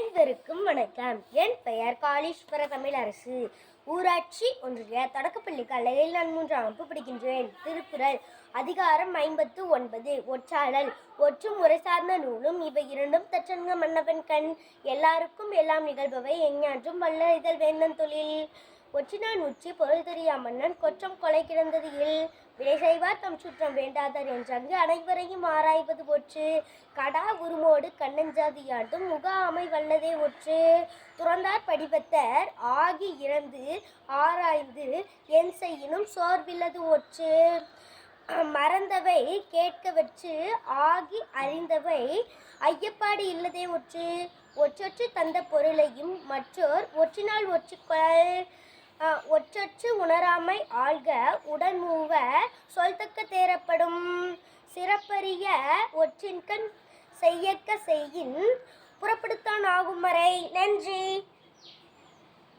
அனைவருக்கும் வணக்கம். என் பெயர் காளீஸ்வர தமிழரசு. ஊராட்சி ஒன்றிய தொடக்கப்பள்ளி கலையில் நான் மூன்றாம் வகுப்பு படிக்கின்றேன். திருக்குறள் அதிகாரம் ஐம்பத்து ஒன்பது. ஒற்றாளல் ஒற்றும் முறை சார்ந்த நூலும் இவை இரண்டும் தற்றன்க மன்னவன் கண். எல்லாருக்கும் எல்லாம் நிகழ்பவை எஞ்ஞான்றும் வல்ல இதழ் வேந்தன் தொழில். ஒற்றினான் உச்சி பொருள் தெரியா மன்னன் கொற்றம் கொலை கிடந்தது இல். விடை செய்வார் தம் சுற்றம் வேண்டாதர் என்றங்கு அனைவரையும் ஆராய்வது ஒற்று கடா உருமோடு கண்ணஞ்சாதியாண்டும் முக அமை வல்லதே ஒற்று. துறந்தார் படிபத்தர் ஆகி இறந்து ஆராய்ந்து என் செய்யினும் சோர்வில்லது ஒற்று. மறந்தவை கேட்க வச்சு ஆகி அறிந்தவை ஐயப்பாடு இல்லதே ஒற்று. ஒற்றொற்று தந்த பொருளையும் மற்றோர் ஒற்றினால் ஒற்றுக்கொள். ஒற்றொற்று உணராமை ஆள்க உடன் மூவ சொல்தக்க தேரப்படும் சிறப்பறிய ஒற்றின்கண் செய்யக்க செய்யின் புறப்படுத்தான் ஆகும் வரை நன்றி.